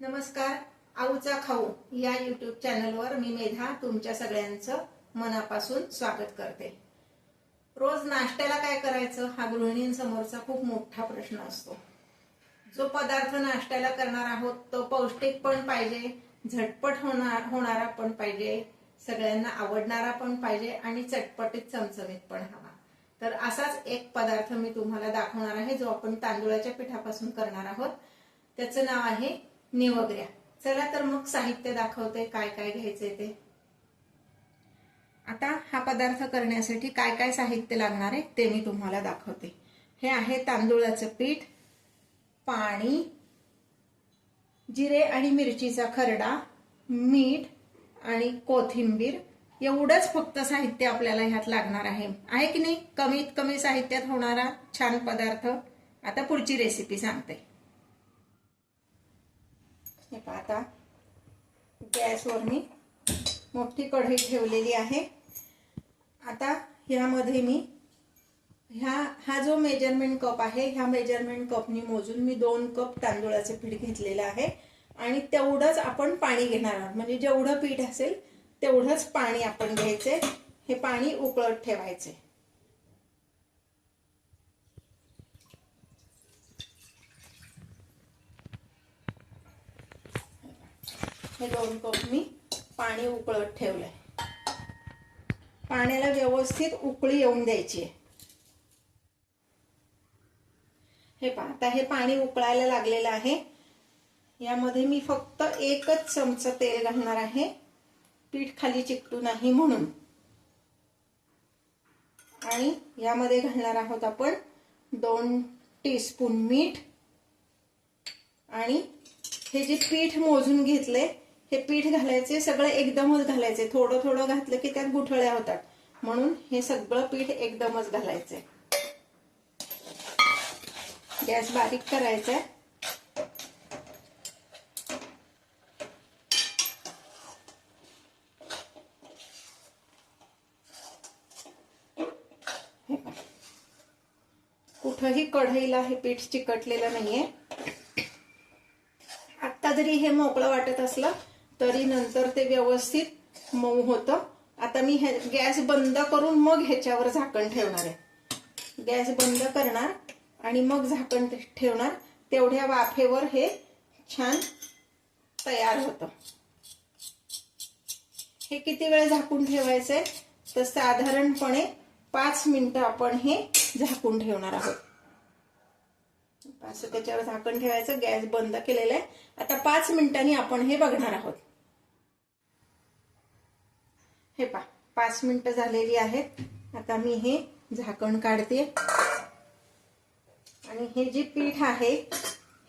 नमस्कार आऊचा खाऊ या युट्यूब चॅनलवर मी मेधा तुमच्या सगळ्यांचं मनापासून स्वागत करते. रोज नाश्त्याला काय करायचं हा गृहिणींसमोरचा खूप मोठा प्रश्न असतो. जो पदार्थ नाश्त्याला करणार आहोत तो पौष्टिक पण पाहिजे झटपट होणार होणारा पण पाहिजे सगळ्यांना आवडणारा पण पाहिजे आणि चटपटीत चमचमीत पण हवा. तर असाच एक पदार्थ मी तुम्हाला दाखवणार आहे जो आपण तांदुळाच्या पिठापासून करणार आहोत. त्याचं नाव आहे निवगऱ्या चला तर मग साहित्य दाखवते काय काय घ्यायचंय ते. आता हा पदार्थ करण्यासाठी काय काय साहित्य लागणार आहे ते मी तुम्हाला दाखवते. हे आहे तांदूळाचं पीठ पाणी जिरे आणि मिरचीचा खरडा मीठ आणि कोथिंबीर. एवढंच फक्त साहित्य आपल्याला ह्यात लागणार आहे. आहे की नाही? कमीत कमी साहित्यात होणारा छान पदार्थ. आता पुढची रेसिपी सांगते. हे पहा आता गॅसवर मी मोठी कढई ठेवलेली आहे. आता ह्यामध्ये मी ह्या हा जो मेजरमेंट कप आहे ह्या मेजरमेंट कपनी मोजून मी दोन कप तांदूळाचे पीठ घेतलेलं आहे. आणि तेवढंच आपण पाणी घेणार आहोत. म्हणजे जेवढं पीठ असेल तेवढंच पाणी आपण घ्यायचे हे पाणी उकळत ठेवायचे हे दोन कप मी पाणी उकळत ठेवलंय. पाण्याला व्यवस्थित उकळी येऊन द्यायची आहे. हे पहा आता हे पाणी उकळायला लागलेलं आहे. यामध्ये मी फक्त एकच चमचा तेल घालणार आहे. पीठ खाली चिकटू नाही म्हणून. आणि यामध्ये घालणार आहोत आपण दोन टीस्पून मीठ. आणि हे जे पीठ मोजून घेतले हे पीठ घालायचे सगळं एकदमच घालायचे. थोडं थोडं घातलं की त्यात गुठळ्या होतात. म्हणून हे सगळं पीठ एकदमच घालायचंय. गॅस बारीक करायचा कुठंही कढईला हे पीठ चिकटलेलं नाहीये. आत्ता जरी हे मोकळं वाटत असलं तरी नंतर ते व्यवस्थित मऊ होतं. आता मी हे गॅस बंद करून मग ह्याच्यावर झाकण ठेवणार आहे. गॅस बंद करणार आणि मग झाकण ठेवणार. तेवढ्या वाफेवर हे छान तयार होतं. हे किती वेळ झाकून ठेवायचंय तर साधारणपणे पाच मिनिटं आपण हे झाकून ठेवणार आहोत. असं त्याच्यावर झाकण ठेवायचं. गॅस बंद केलेला आहे. आता पाच मिनिटांनी आपण हे बघणार आहोत. हे पा पाच मिनिटं झालेली आहेत. आता मी हे झाकण काढते. आणि हे जे पीठ आहे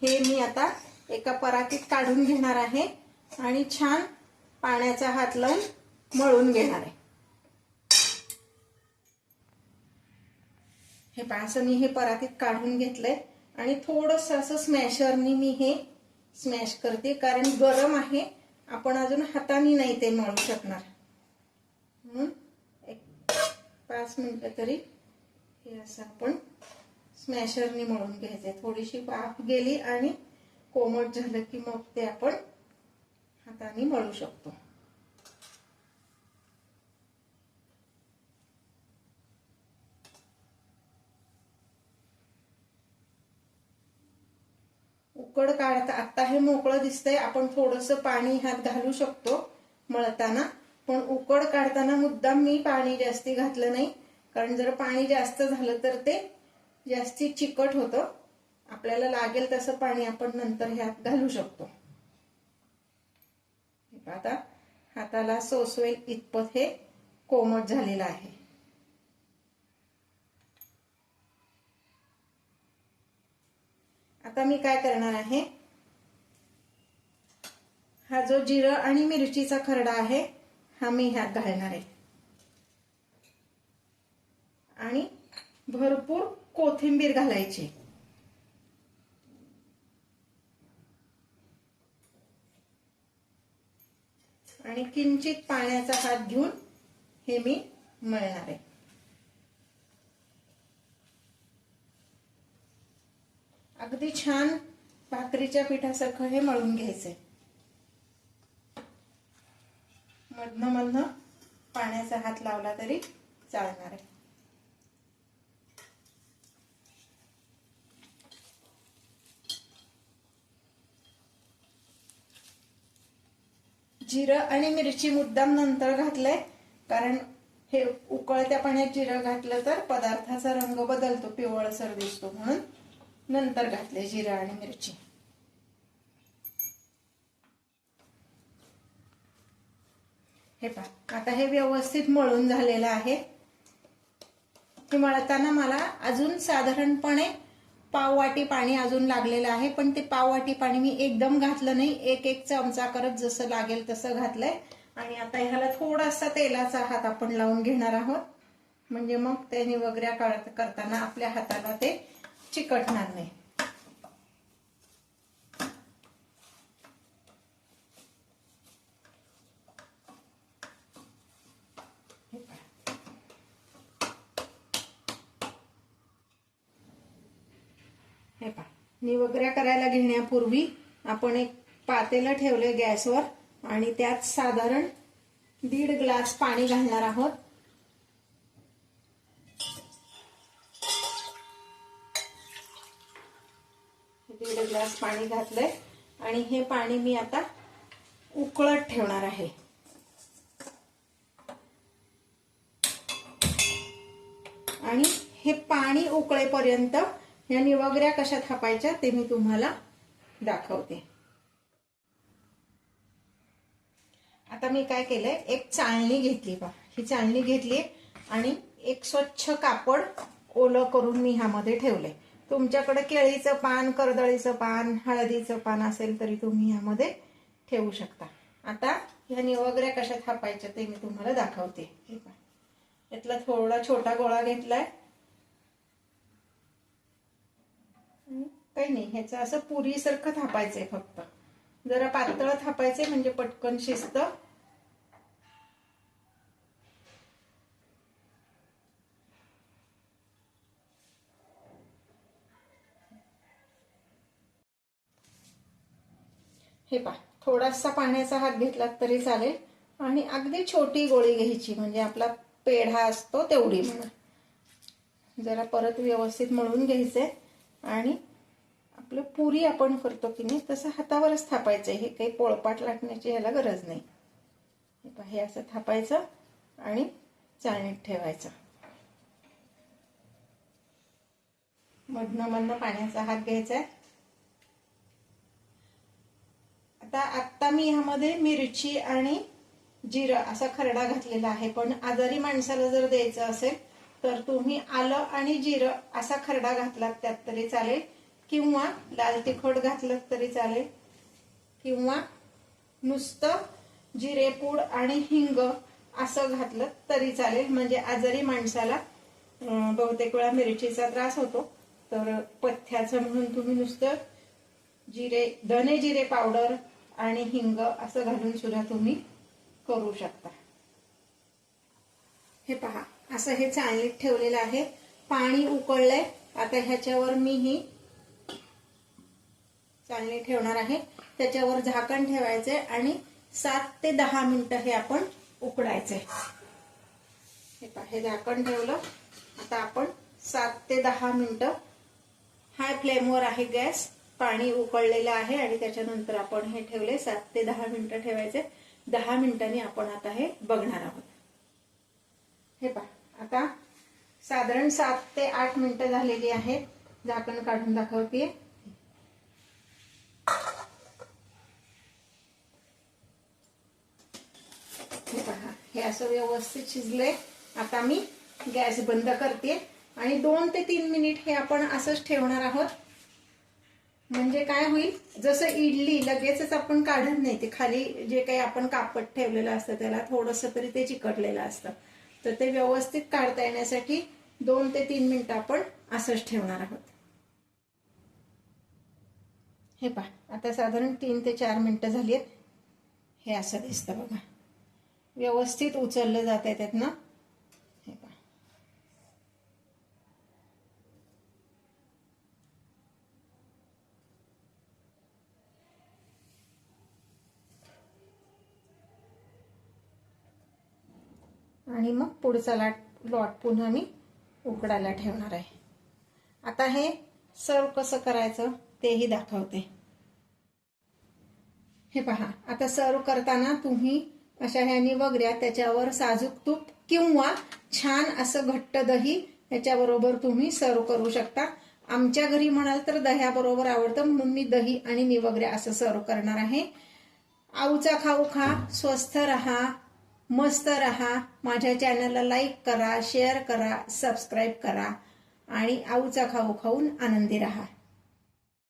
हे मी आता एका परातीत काढून घेणार आहे. आणि छान पाण्याचा हात लावून मळून घेणार आहे. हे पहा असं मी हे परातीत काढून घेतलंय. आणि थोडस असं स्मॅशरनी मी हे स्मॅश करते कारण गरम आहे. आपण अजून हाताने नाही ते मळू शकणार. म्हणून एक पाच मिनिटं तरी हे असं आपण स्मॅशरनी मळून घ्यायचंय थोडीशी वाफ गेली आणि कोमट झालं की मग ते आपण हाताने मळू शकतो. उकड काढता आता हे मोकळं दिसतंय. आपण थोडस पाणी ह्यात घालू शकतो मळताना. पण उकड काढताना मुद्दाम मी पाणी जास्ती घातलं नाही. कारण जर पाणी जास्त झालं तर ते जास्ती चिकट होतं. आपल्याला लागेल तसं पाणी आपण नंतर ह्यात घालू शकतो. आता हाताला सोसवेल इतपत हे कोमट झालेलं आहे. आता मी काय करणार आहे? हा जो जिरं आणि मिरचीचा खरडा आहे हा मी ह्यात घालणार आहे. आणि भरपूर कोथिंबीर घालायची. आणि किंचित पाण्याचा हात घेऊन हे मी मळणार आहे. अगदी छान भाकरीच्या पिठासारखं हे मळून घ्यायचंय. मधनं मधनं पाण्याचा हात लावला तरी चालणार आहे. जिरं आणि मिरची मुद्दाम नंतर घातलंय कारण हे उकळत्या पाण्यात जिरं घातलं तर पदार्थाचा रंग बदलतो पिवळसर दिसतो म्हणून नंतर घातले जिरं आणि मिरची. हे पहा आता हे व्यवस्थित मळून झालेलं आहे. हे मळताना मला अजून साधारणपणे पाव वाटी पाणी अजून लागलेलं आहे पण ते पाव वाटी पाणी मी एकदम घातलं नाही. एक एक चमचा करत जसं लागेल तसं घातलंय. आणि आता ह्याला थोडासा तेलाचा हात आपण लावून घेणार आहोत. म्हणजे मग त्याने वगैरे करताना आपल्या हाताला ते चिकटणार नाही हे पहा निवगऱ्या करायला घेण्यापूर्वी आपण एक पातेलं ठेवलंय गॅसवर आणि त्यात साधारण दीड ग्लास पाणी घालणार आहोत. दीड ग्लास पाणी घातलंय आणि हे पाणी मी आता उकळत ठेवणार आहे. आणि हे पाणी उकळेपर्यंत ह्या निवागऱ्या कशा थापायच्या ते मी तुम्हाला दाखवते. आता मी काय केलंय? एक चाळणी घेतली बा. ही चाळणी घेतली आणि एक स्वच्छ कापड ओलं करून मी ह्यामध्ये ठेवलंय. तुमच्याकडे केळीचं पान कर्दळीचं पान हळदीचं पान असेल तरी तुम्ही ह्यामध्ये ठेवू शकता. आता ह्या निवगऱ्या कशा थापायच्या ते मी तुम्हाला दाखवते. यातला थोडा छोटा गोळा घेतलाय. काही नाही ह्याचं असं पुरीसारखं थापायचंय फक्त. जरा पातळ थापायचे म्हणजे पटकन शिस्त. हे पा थोडासा पाण्याचा हात घेतला तरी चालेल. आणि अगदी छोटी गोळी घ्यायची म्हणजे आपला पेढा असतो तेवढी म्हणा जरा परत व्यवस्थित मळून घ्यायचंय. आणि पुरी आपण करतो की नाही तसं हातावरच थापायचं. हे काही पोळपाट लाटण्याची ह्याला गरज नाही. हे असं थापायचं आणि चाळणीत ठेवायचं. मधनं मधनं पाण्याचा हात घ्यायचा आहे आता आत्ता मी ह्यामध्ये मिरची आणि जिरं असा खरडा घातलेला आहे. पण आजारी माणसाला जर द्यायचं असेल तर तुम्ही आलं आणि जिरं असा खरडा घातलात त्यात तरी चालेल. किंवा लाल तिखट घातलं तरी चालेल. किंवा नुसतं जिरेपूड आणि हिंग असं घातलं तरी चालेल. म्हणजे आजारी माणसाला बहुतेक वेळा मिरचीचा त्रास होतो. तर पथ्याचं म्हणून तुम्ही नुसतं जिरे धने जिरे पावडर आणि हिंग असं घालून सुद्धा तुम्ही करू शकता. हे पहा असं हे चाळणीत ठेवलेलं आहे. पाणी उकळलंय. आता ह्याच्यावर मी ही चाळणी ठेवणार आहे. त्याच्यावर झाकण ठेवायचंय आणि सात ते दहा मिनिटं हे आपण उकडायचंय. हे हे झाकण ठेवलं. आता आपण सात ते दहा मिनिटं हाय फ्लेमवर आहे गॅस. पाणी उकळलेलं आहे आणि त्याच्यानंतर आपण हे ठेवले. सात ते दहा मिनिटं ठेवायचे. दहा मिनिटांनी आपण आता हे बघणार आहोत. हे पहा आता साधारण सात ते आठ मिनिटं झालेली आहेत. झाकण काढून दाखवते हे असं व्यवस्थित शिजले. आता मी गॅस बंद करते. आणि दोन ते तीन मिनिट हे आपण असंच ठेवणार आहोत. म्हणजे काय होईल? जसं इडली लगेचच आपण काढत नाही ते खाली जे काही आपण कापड ठेवलेलं असतं त्याला थोडंसं तरी ते चिकटलेलं असतं. तर ते व्यवस्थित काढता येण्यासाठी दोन ते तीन मिनिटं आपण असंच ठेवणार आहोत. हे पहा आता साधारण तीन ते चार मिनिटं झाली आहेत. हे असं दिसतं बघा. व्यवस्थित उचललं जात आहे त्यातनं आणि मग पुढचा लाट लॉट पुन्हा मी उकडायला ठेवणार आहे. आता हे सर्व कसं करायचं तेही दाखवते. हे पहा आता सर्व करताना तुम्ही अशा ह्यानी वगैरे त्याच्यावर साजूक तूप किंवा छान असं घट्ट दही याच्याबरोबर तुम्ही सर्व करू शकता. आमच्या घरी म्हणाल तर दह्याबरोबर आवडतं म्हणून मी दही आणि निवगरे असं सर्व करणार आहे. आऊचा खाऊ खा स्वस्थ रहा मस्त रहा. माझ्या चॅनलला लाईक करा शेअर करा सबस्क्राईब करा आणि आऊचा खाऊ खाऊन आनंदी रहा.